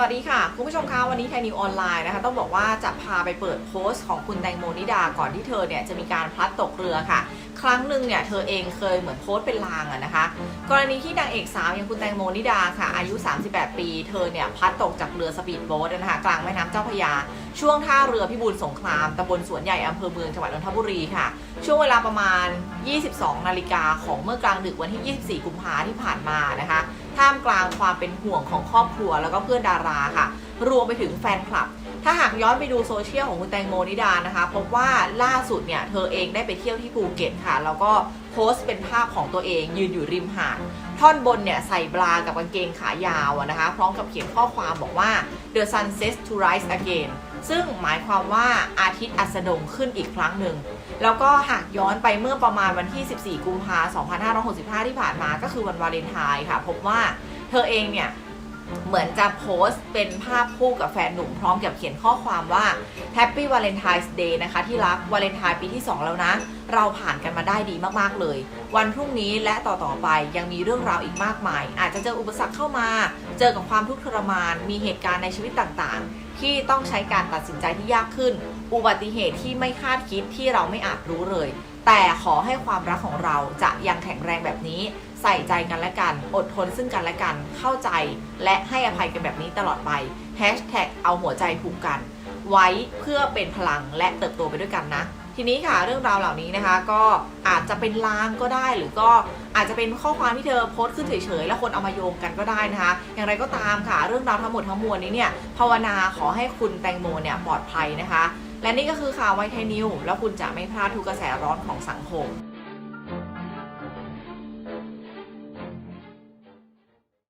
สวัสดีค่ะ คุณผู้ชมคะวันนี้ไทยนิวออนไลน์นะคะ ต้องบอกว่าจะพาไปเปิดโพสต์ของคุณแตงโมนิดาก่อนที่เธอเนี่ยจะมีการพลัดตกเรือค่ะครั้งหนึ่งเนี่ยเธอเองเคยเหมือนโพสต์เป็นลางอะนะคะ กรณีที่นางเอกสาวอย่างคุณแตงโมนิดาค่ะ อายุ 38 ปี เธอเนี่ยพลัดตกจากเรือสปีดโบ๊ทนะคะ กลางแม่น้ำเจ้าพระยา ช่วงท่าเรือพิบูลสงครามตำบลสวนใหญ่อำเภอเมืองจังหวัดนนทบุรีค่ะ ช่วงเวลาประมาณ 22 นาฬิกาของเมื่อกลางดึกวันที่ 24 กุมภาที่ผ่านมานะคะ ท่ามกลางความเป็นห่วงของครอบครัวแล้วก็เพื่อนดาราค่ะ รวมไปถึงแฟนคลับ ย้อนไปดูโซเชียลของคุณแตงโมนิดานะคะพบว่าล่าสุดเนี่ยเธอเองได้ไปเที่ยวที่ภูเก็ตค่ะ แล้วก็โพสต์เป็นภาพของตัวเองยืนอยู่ริมหาดท่อนบนเนี่ยใส่บรากับกางเกงขายาวนะคะ พร้อมกับเขียนข้อความบอกว่า the sun sets to rise again ซึ่งหมายความว่าอาทิตย์อัสดงขึ้นอีกครั้งหนึ่ง แล้วก็หากย้อนไปเมื่อประมาณวันที่ 14 กุมภาพันธ์ 2565 ที่ผ่านมาก็คือวันวาเลนไทน์ค่ะ พบว่าเธอเองเนี่ย เหมือนจะโพสต์เป็นภาพคู่กับแฟนหนุ่มพร้อมกับเขียนข้อความว่า Happy Valentine's Day นะคะที่รักวาเลนไทน์ปีที่ 2 แล้วนะ เราผ่านกันมาได้ดีมากๆเลย วันพรุ่งนี้และต่อๆไปยังมีเรื่องราวอีกมากมาย อาจจะเจออุปสรรคเข้ามา เจอกับความทุกข์ทรมาน มีเหตุการณ์ในชีวิตต่างๆ ที่ต้องใช้การตัดสินใจที่ยากขึ้น อุบัติเหตุที่ไม่คาดคิดที่เราไม่อาจรู้เลย แต่ขอให้ความรักของเราจะยังแข็งแรงแบบนี้ ใส่ใจกันและกัน อดทนซึ่งกันและกัน เข้าใจและให้อภัยกันแบบนี้ตลอดไป Hashtag เอาหัวใจผูกกัน ไว้เพื่อเป็นพลังและเติบโตไปด้วยกันนะ ทีนี้ค่ะเรื่องราวเหล่านี้นะคะ ก็อาจจะเป็นลางก็ได้หรือก็ อาจจะเป็นข้อความที่เธอโพสต์ขึ้นเฉยๆ แล้วคนเอามาโยงกันก็ได้นะคะ อย่างไรก็ตามค่ะ เรื่องราวทั้งหมดทั้งมวลนี้เนี่ยภาวนาขอให้คุณแตงโมเนี่ยปลอดภัยนะคะ และนี่ก็คือข่าวไวไทยนิว แล้วคุณจะไม่พลาดทุกกระแสร้อนของสังคม